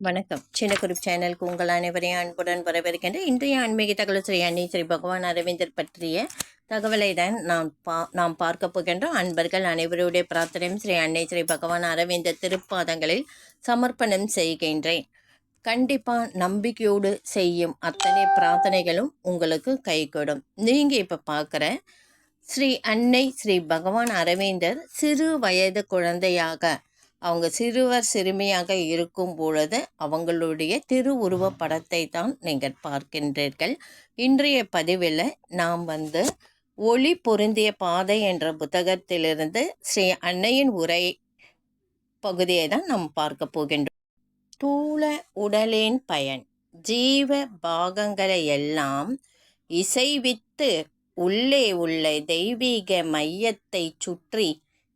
வணக்கம். சின்ன குறிப்பு சேனலுக்கு உங்கள் அனைவரையும் அன்புடன் வரவேற்கின்ற இன்றைய ஆன்மீக தகவல் ஸ்ரீ அன்னை ஸ்ரீ பகவான் அரவிந்தர் பற்றிய தகவலை தான் நாம் பா நாம் பார்க்க போகின்றோம். அன்பர்கள் அனைவருடைய பிரார்த்தனையும் ஸ்ரீ அன்னை ஸ்ரீ பகவான் அரவிந்தர் திருப்பாதங்களில் சமர்ப்பணம் செய்கின்றேன். கண்டிப்பாக நம்பிக்கையோடு செய்யும் அத்தனை பிரார்த்தனைகளும் உங்களுக்கு கைகூடும். நீங்கள் இப்போ பார்க்குற ஸ்ரீ அன்னை ஸ்ரீ பகவான் அரவிந்தர் சிறு வயது குழந்தையாக அவங்க சிறுவர் சிறுமியாக இருக்கும் பொழுது அவங்களுடைய திருவுருவ படத்தை தான் நீங்கள் பார்க்கின்றீர்கள். இன்றைய பதிவில் நாம் வந்து ஒளி பொருந்திய பாதை என்ற புத்தகத்திலிருந்து ஸ்ரீ அன்னையின் உரை பகுதியை தான் நாம் பார்க்க போகின்றோம். தூள உடலின் பயன் ஜீவ பாகங்களை எல்லாம் இசைவித்து உள்ளே உள்ள தெய்வீக மையத்தை சுற்றி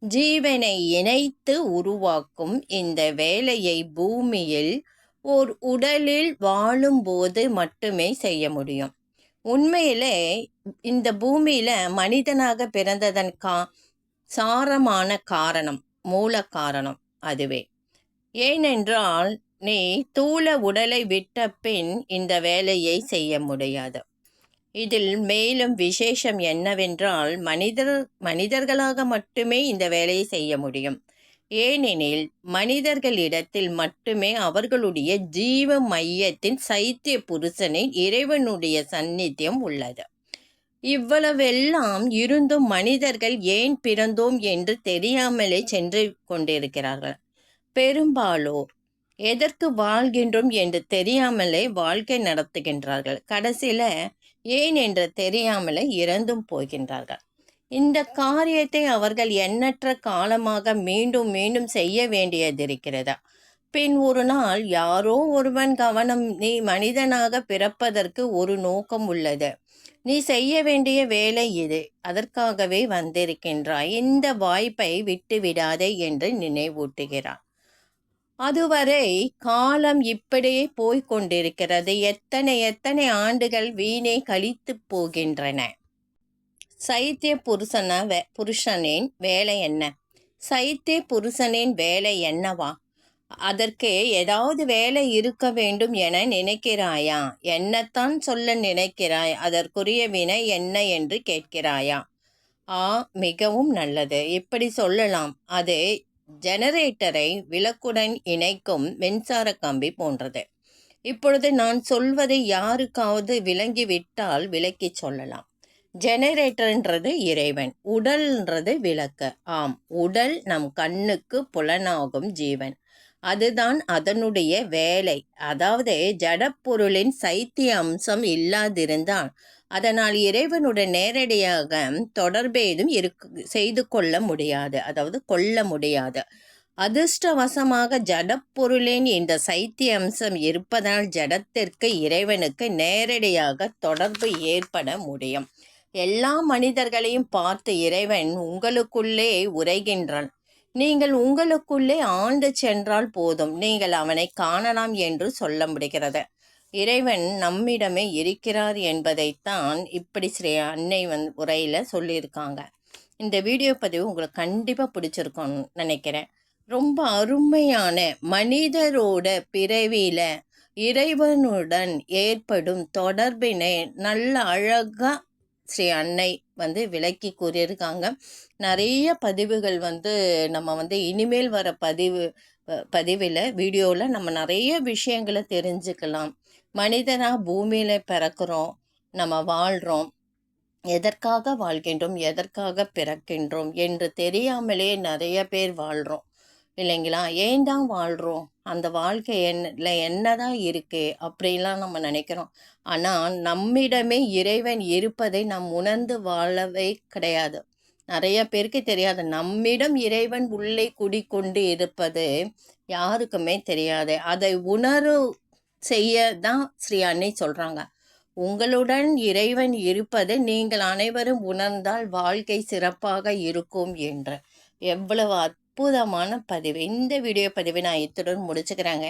ஜீவனை இணைத்து உருவாக்கும் இந்த வேலையை பூமியில் ஓர் உடலில் வாழும்போது மட்டுமே செய்ய முடியும். உண்மையிலே இந்த பூமியில் மனிதனாக பிறந்ததன் கா சாரமான காரணம் மூல காரணம் அதுவே. ஏனென்றால் நீ தூள உடலை விட்ட பின் இந்த வேலையை செய்ய முடியாது. இதில் மேலும் விசேஷம் என்னவென்றால் மனிதர் மனிதர்களாக மட்டுமே இந்த வேலையை செய்ய முடியும். ஏனெனில் மனிதர்களிடத்தில் மட்டுமே அவர்களுடைய ஜீவ மையத்தின் சைத்திய புருஷனின் இறைவனுடைய சந்நித்தியம் உள்ளது. இவ்வளவெல்லாம் இருந்தும் மனிதர்கள் ஏன் பிறந்தோம் என்று தெரியாமலே சென்று கொண்டிருக்கிறார்கள்? பெரும்பாலோர் எதற்கு வாழ்கின்றோம் என்று தெரியாமலே வாழ்க்கை நடத்துகின்றார்கள். கடைசியில் ஏன் என்று தெரியாமலே இறந்தும் போகின்றார்கள். இந்த காரியத்தை அவர்கள் எண்ணற்ற காலமாக மீண்டும் மீண்டும் செய்ய வேண்டியதிருக்கிறதா பின் ஒரு நாள் யாரோ ஒருவன் கவனம் நீ மனிதனாக பிறப்பதற்கு ஒரு நோக்கம் உள்ளது. நீ செய்ய வேண்டிய வேலை இது. அதற்காகவே வந்திருக்கின்றாய். இந்த வாய்ப்பை விட்டுவிடாதே என்று நினைவூட்டுகிறார். அதுவரை காலம் இப்படியே போய்க் கொண்டிருக்கிறது எத்தனை எத்தனை ஆண்டுகள் வீணே கழித்து போகின்றன? சைத்திய புருஷன வே புருஷனின் வேலை என்ன? சைத்திய புருஷனின் வேலை என்னவா? அதற்கு ஏதாவது வேலை இருக்க வேண்டும் என நினைக்கிறாயா? என்னத்தான் சொல்ல நினைக்கிறாய்? அதற்குரிய வினை என்ன என்று கேட்கிறாயா? ஆ மிகவும் நல்லது. இப்படி சொல்லலாம். அது ஜெனரேட்டரை விளக்குடன் இணைக்கும் மின்சார கம்பி போன்றது. இப்பொழுது நான் சொல்வதை யாருக்காவது விளங்கிவிட்டால் விளக்கி சொல்லலாம். ஜெனரேட்டர்ன்றது இறைவன் உடல்ன்றது விளக்கு. ஆம் உடல் நம் கண்ணுக்கு புலனாகும் ஜீவன். அதுதான் அதனுடைய வேலை. அதாவது ஜடப்பொருளின் சைத்திய அம்சம் இல்லாதிருந்தால் அதனால் இறைவனுடன் நேரடியாக தொடர்பேதும் இருக்கு செய்து கொள்ள முடியாது. அதாவது கொள்ள முடியாது. அதிர்ஷ்டவசமாக ஜடப்பொருளின் இந்த சைத்திய அம்சம் இருப்பதால் ஜடத்திற்கு இறைவனுக்கு நேரடியாக தொடர்பு ஏற்பட முடியும். எல்லா மனிதர்களையும் பார்த்து இறைவன் உங்களுக்குள்ளே உரைகின்றான். நீங்கள் உங்களுக்குள்ளே ஆண்டு சென்றால் போதும். நீங்கள் அவனை காணலாம் என்று சொல்ல முடிகிறது. இறைவன் நம்மிடமே இருக்கிறார் என்பதைத்தான் இப்படி ஸ்ரீ அன்னை வந் உரையில் சொல்லியிருக்காங்க. இந்த வீடியோ பதிவு உங்களுக்கு கண்டிப்பாக பிடிச்சிருக்கும்னு நினைக்கிறேன். ரொம்ப அருமையான மனிதரோட பிறவியில் இறைவனுடன் ஏற்படும் தொடர்பினை நல்ல அழகாக ஸ்ரீ அன்னை வந்து விளக்கி கூறியிருக்காங்க. நிறைய பதிவுகள் வந்து நம்ம வந்து இனிமேல் வர பதிவு பதிவில் வீடியோவில் நம்ம நிறைய விஷயங்களை தெரிஞ்சுக்கலாம். மனிதனாக பூமியில் பிறக்கிறோம் நம்ம வாழ்கிறோம் எதற்காக வாழ்கின்றோம் எதற்காக பிறக்கின்றோம் என்று தெரியாமலே நிறைய பேர் வாழ்கிறோம் இல்லைங்களா? ஏன் தான் வாழ்கிறோம் அந்த வாழ்க்கை என்ன என்னதான் இருக்குது அப்படிலாம் நம்ம நினைக்கிறோம். ஆனால் நம்மிடமே இறைவன் இருப்பதை நாம் உணர்ந்து வாழவே கிடையாது. நிறைய பேருக்கு தெரியாது. நம்மிடம் இறைவன் உள்ளே குடிக்கொண்டு இருப்பது யாருக்குமே தெரியாது. அதை உணர்வு செய்ய தான் ஸ்ரீ அன்னை சொல்கிறாங்க உங்களுடன் இறைவன் இருப்பது நீங்கள் அனைவரும் உணர்ந்தால் வாழ்க்கை சிறப்பாக இருக்கும் என்று. எவ்வளவு அற்புதமான பதிவு. இந்த வீடியோ பதிவை நான் இத்துடன் முடிச்சுக்கிறாங்க.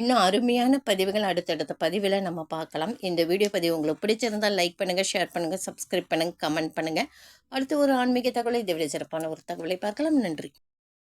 இன்னும் அருமையான பதிவுகள் அடுத்தடுத்த பதிவில் நம்ம பார்க்கலாம். இந்த வீடியோ பதிவு உங்களுக்கு பிடிச்சிருந்தால் லைக் பண்ணுங்கள் ஷேர் பண்ணுங்கள் சப்ஸ்கிரைப் பண்ணுங்கள் கமெண்ட் பண்ணுங்கள் அடுத்து ஒரு ஆன்மீக தகவலை இதை விட சிறப்பான ஒரு தகவலை பார்க்கலாம். நன்றி.